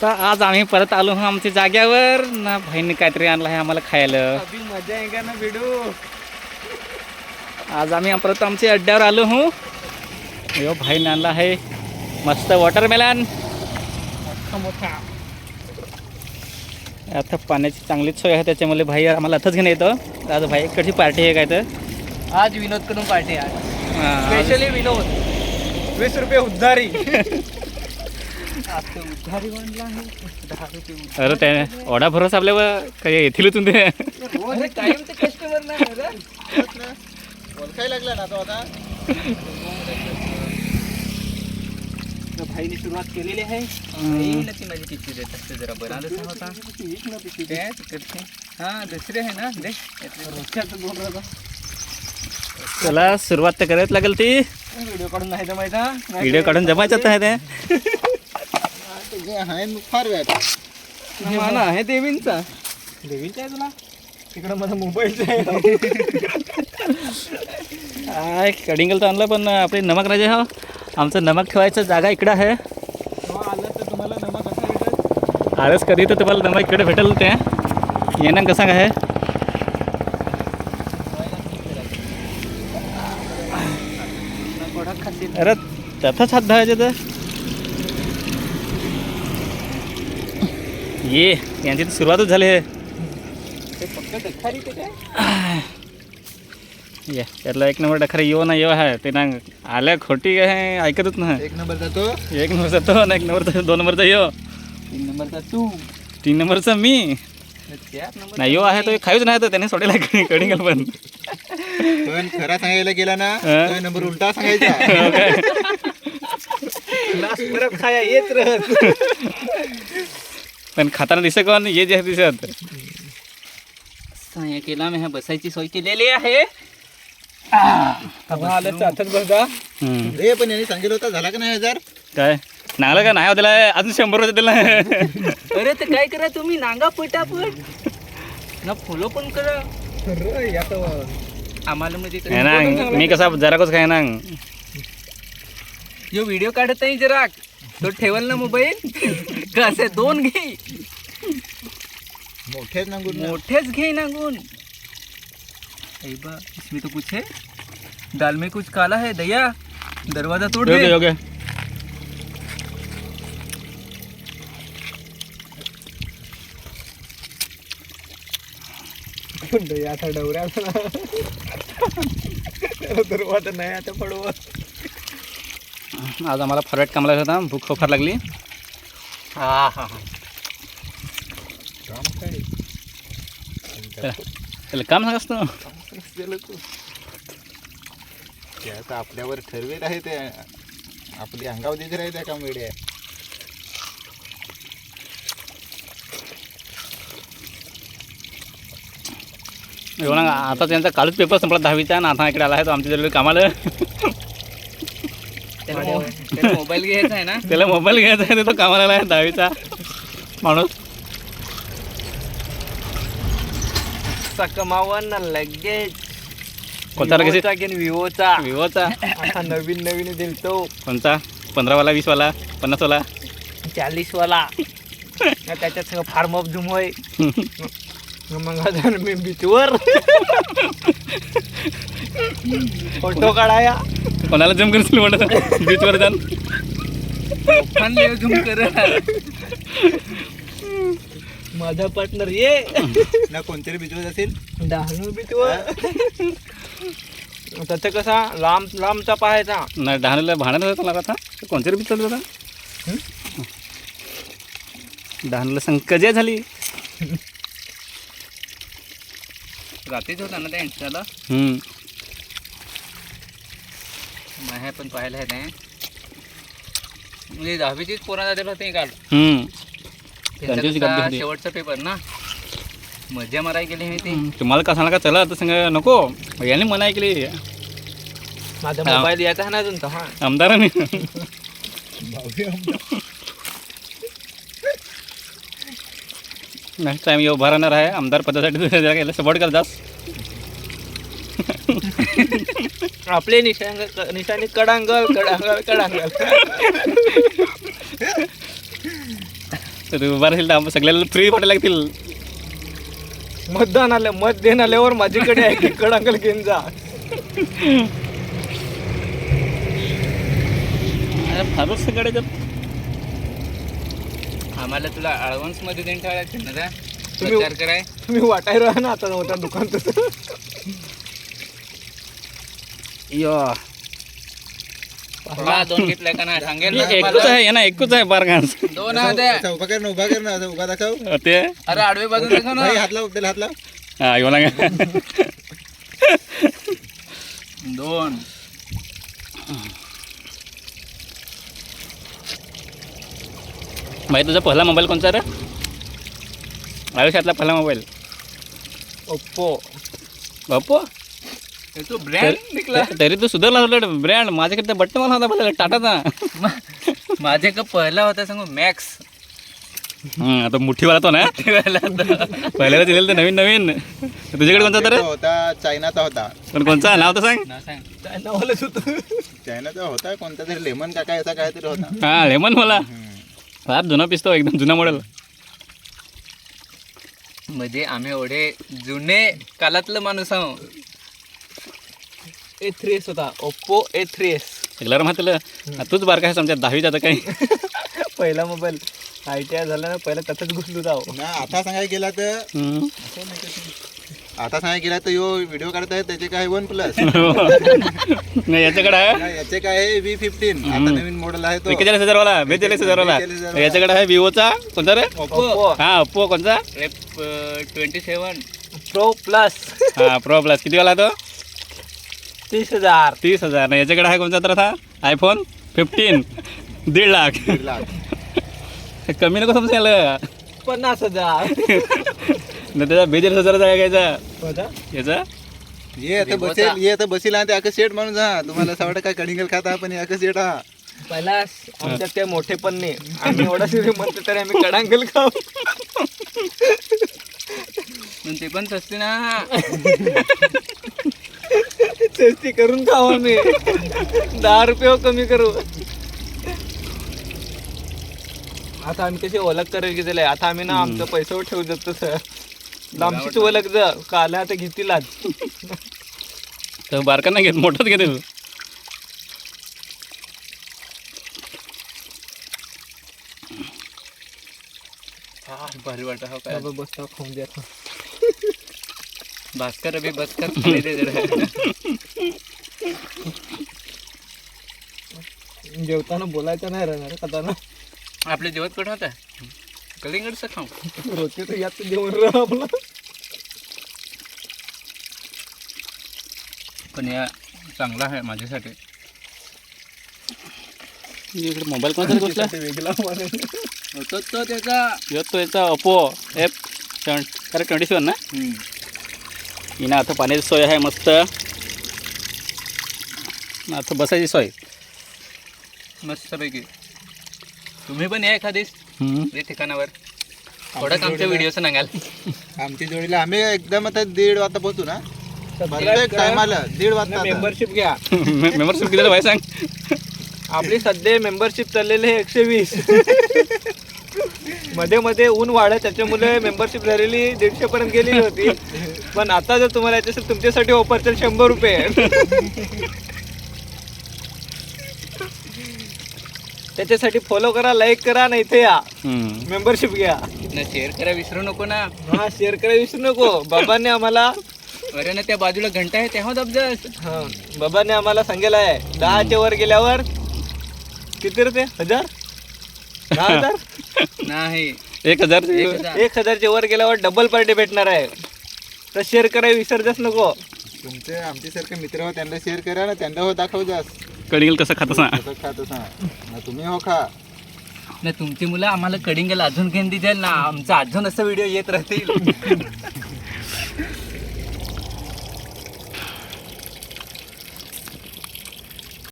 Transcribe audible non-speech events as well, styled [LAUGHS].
तर आज आम्ही परत आलो हा आमच्या जाग्यावर. ना भाईने काहीतरी आणलं आहे आम्हाला खायला. मजा आहे ना भिडू. आज आम्ही परत आमच्या अड्ड्यावर आलो हो. यो भाईने आणला आहे मस्त वॉटरमेलन मोठा मोठा. आता पाण्याची चांगलीच सोय आहे त्याच्यामुळे भाई आम्हाला आताच घेऊन येतं. आज भाई इकडची पार्टी आहे काय तर? आज विनोदकडून पार्टी आहे स्पेशली विनोद. वीस रुपये उद्धारी. [LAUGHS] उद्धारी म्हणला आहे दहा रुपये अरे त्या ओढा भरोसा आपल्यावर काही येथील तुम्ही ते. अरे कायम ते कस्टमर नाही ओळखायला लागला ना तो आता भाईने सुरुवात केलेली आहे. भाईला ती माझी पिशवी देत असते जरा बरं आलं होता ते तिकडचे हा दुसरे आहे ना दे दोन त्याला सुरुवात तर करायच लागेल ती. व्हिडिओ काढून नाही जमायचा. व्हिडिओ काढून जमायचं आहे ते. तुझे आहे फार वेळ. माना आहे देवींचा. देवींचा आहे तुला? तिकडं माझा मोबाईलचा आहे. काय कडिंगल तर आणलं पण आपले नमक राजा हा. आमचं नमक ठेवायचं जागा इकडं आहे. आलं तर तुम्हाला नमक कसा भेटेल? आळस कधी तर तुम्हाला नमक इकडे भेटेल ते. येणं कसं खाते अरे त्याचाच हात धरायचे तर ये यांची तर सुरुवातच झाली आहे. त्यातला एक नंबर डखरा येऊ ना येऊ आहे. ते ना आल्या खोटी आहे ऐकतच नाही. एक नंबर जातो एक नंबरचा तो ना एक नंबरचा दोन नंबरचा यो. तीन नंबरचा तू. तीन नंबरचा मी. नाही यो आहे तो खायूच नाही तर त्याने सोडेला कडिंगल पण पण खरा सांगायला गेला ना नंबर उलटा सांगायचा. हो येत पण खाताना दिसत कोण ये जे दिसत. साया केला मी ह्या बसायची सोय केलेली आहे. रे पण यांनी सांगितलं होता झाला का नाही हजार काय? नागला का नाही? हो त्याला अजून शंभर रुपये दिला अरे तर काय करा तुम्ही? नांगा पटापट. ना फॉलो पण करा. आम्हाला म्हणजे ना मी कसा जरा कस काय ना जो व्हिडिओ काढत नाही जरा. तो ठेवल ना मोबाईल. [LAUGHS] कसे दोन घे. मोठेच ना. मोठेच घे नांगून. ऐ बा इसमें तो कुछ है। दाल में कुछ काला है दया। दरवाजा तोड़ दे। योग्य दया आता डवऱ्या दरवाजा नाही आता पडवा. आज आम्हाला फरवाट कामाला होता भूक खूप फार लागली. हा हा. काम काय त्याला काम ते आता आपल्यावर ठरवेल आहे ते. आपली अंगाव देत राहते काम वेळे आहे एवढा आता त्यांचा कालच पेपर संपला दहावीचा आणि आता इकडे आला आहे तो आमच्या जवळ कामाला. मोबाईल घ्यायचा आहे ना? त्याला मोबाईल घ्यायचा आहे तो कामाला आला आहे दहावीचा. माणूस. कमावन लगेच. कोणता लगेच? घेईन विवोचा. विवोचा. आता नवीन नवीन दिलतो कोणता? पंधरावाला वीसवाला पन्नासवाला? चाळीस वाला [LAUGHS] त्याच्यात सगळं फार्म ऑफ झूम होय. [LAUGHS] मग आता मी बीचवर. फोटो काढाया. कोणाला जम करशील म्हणत? बीचवर जाऊन. झूम कर माझा पार्टनर ये. [LAUGHS] ना कोणतरी बिजवत असेल? डहाणू बीचवर [LAUGHS] त्याचं कसा लांब लांबचा पाहायचा नाही डहाणीला भांडण होतं आता. कोणत्या बीच चालू होता डहाणीला संकजा झाली. [LAUGHS] रात्रीच होता ना त्या इंस्टाला? हम्म. माहे पण पाहिलं आहे ते. म्हणजे दहावीचीच दिलं होतं काल. हम्म. त्यांचा त्यांचीच कसा गद्दी होती. शेवटचा पेपर ना? मजा माराय गेली मी ते. तुम्हाला का सांगा चला आता सांगा नको. याने मना ऐकली माझा. मोबाईल याचा आहे ना अजून तर हा. आमदाराने. नेक्स्ट टाइम ये उभा राहणार आहे आमदार पदासाठी सपोर्ट करतास आपले निशांग निशाणी कडांगल कडांगल कडांगल. [LAUGHS] तर उभा राहील तर सगळ्याला फ्री पडायला लागतील. मतदान आलं मत देण आल्यावर माझ्याकडे आहे. [LAUGHS] की कडांगल घेऊन जा. फारच सगळ्याच्या आम्हाला तुला ॲडव्हान्समध्ये देऊन ठेवायचं ना दा? तुम्ही- प्रचार कराय. तुम्ही वाटाय राहा ना आता होता दुकान तसं यो. मला दोन घेतलाय का नाही सांगेल ना. एकूच मला. आहे हे ना एकूच आहे बारगांस दोन आहे उभा कर ना उभा कर ना असं उभा दाखव. ते? अरे आडवे बाजून देखो ना. भाई हात लाव त्याला हात लाव. हा येऊ लागा दोन. भाई तुझा पहिला मोबाईल कोणचा रे? आयुष्यातला पहिला मोबाईल. ओप्पो बापू तो ब्रँड तरी तू सुधारला ब्रँड माझ्याकडे बट्ट मला होता पहिला टाटाचा माझे का पहिला होता सांगू मॅक्स हं, आता मुठीवाला तो ना. पहिल्याला दिलेलं ते नवीन नवीन. तुझ्याकडे कोणता तर होता चायनाचा होता. पण कोणचा नाव तर सांग. ना सांग. नावालाच होतं. चायनाचा होता कोणता तरी लेमन का काय असा काहीतरी होता. हा लेमन मला. फार जुना पिसतो एकदम जुना मॉडेल म्हणजे आम्ही एवढे जुने कालातलं माणूस आहो. ए थ्री एस होता. Oppo A three S. सगळ्याला म्हटलं तूच बारका आमच्या दहावीत आता काही. [LAUGHS] पहिला मोबाईल. आय टी आय झाला ना पहिला त्यातच घुसलो जाऊ ना आता सांगायला गेला तर. आता सांगायला गेला तर यो व्हिडिओ काढताय त्याचे काय वन प्लस [LAUGHS] नाही याच्याकडे आहे. याचे काय आहे व्ही फिफ्टीन आता नवीन मॉडेल आहे तो. एक्केचाळीस हजारवाला बेचाळीस हजारवाला. बेचाळीस हजारवाला. याच्याकडे आहे विवोचा कोणता रे? ओप्पो हा ओप्पो कोणता? F twenty seven pro plus हा प्रो प्लस कितीवाला तो? तीस हजार. तीस हजार. नाही याच्याकडे आहे कोणता तर आता? आयफोन फिफ्टीन दीड लाख. दीड लाख. कमी नको समजायला पन्नास हजार. नाही त्याचा बेचाळीस हजाराचा आहे घ्यायचा होता याचा? ये आता बसेल ये आता बसेल आणि ते सेट म्हणून जा. तुम्हाला असं वाटतं काय कडिंगल खाता पण हे सेट हा. पहिला आमच्यात काही मोठे पण नाही. आम्ही एवढा म्हणतो तरी आम्ही कडांगल खाऊ. पण ते पण सस्ते ना. [LAUGHS] टेस्टी करून खाऊ आम्ही. दहा रुपये कमी करू. आता आम्ही कशी ओळख करायला गेलेले आता आम्ही ना आमचं पैसे ठेवू देतो सर लांबचीच ओळख जा काला आता घेतील आज. तर बारका नाही घेत मोठाच घेते तू. भारी वाटत. हो काय? बसता. खाऊन द्या भास्कर अभि दे जरा जेवताना बोलायचं नाही राहणार खाताना. आपले जेवत कुठं होता कलिंगडचं खाऊ. रोजचे तर यात जेवण राह आपलं. पण या चांगला आहे माझ्यासाठी. इकडे मोबाईल कोणता [LAUGHS] कुठला वेगळा तो त्याचा येतो याचा F seven correct twenty seven ना? हिनं आता पाण्याची सोय आहे मस्त. आता बसायची सोय. मस्तपैकी. तुम्ही पण या एखादीस हम्म. या ठिकाणावर. थोडं आमच्या व्हिडिओ सांगाल. आमच्या जोडीला आम्ही एकदम आता दीड वाजता पोहोचू ना? प्रत्येक टायमाला दीड वाजता. मेंबरशिप घ्या. [LAUGHS] मेंबरशिप किती भाई सांग? आपली सध्या मेंबरशिप चाललेली आहे एकशे वीस. [LAUGHS] मध्ये मध्ये ऊन वाढत त्याच्यामुळे मेंबरशिप झालेली दीडशे पर्यंत गेलेली होती. पण आता जर तुम्हाला याच्यासाठी तुमच्यासाठी ऑफर तर शंभर रुपये त्याच्यासाठी फॉलो करा लाईक करा नाही इथे या. मेंबरशिप घ्या. ना शेअर करा विसरू नको ना. हा शेअर करा विसरू नको. बाबांनी आम्हाला अरे ना त्या बाजूला घंटा आहे तेव्हा दबजस हा बाबांनी आम्हाला सांगितलं आहे. दहाच्या वर गेल्यावर किती रे ते हजार? दहा हजार? नाही. एक हजार. एक हजार. एक हजारच्या वर गेल्यावर डबल पार्टी भेटणार आहे. तर शेअर करायला विसरतच नको. तुमचे आमच्यासारखे मित्र हो त्यांना शेअर करा ना त्यांना हो दाखव जास कळील कसं खातं सांग कसं खात सांग ना तुम्ही हो खा. ना तुमची मुलं आम्हाला कडिंगल अजून घेऊन देतील ना. आमचा अजून असं व्हिडिओ येत राहतील. [LAUGHS]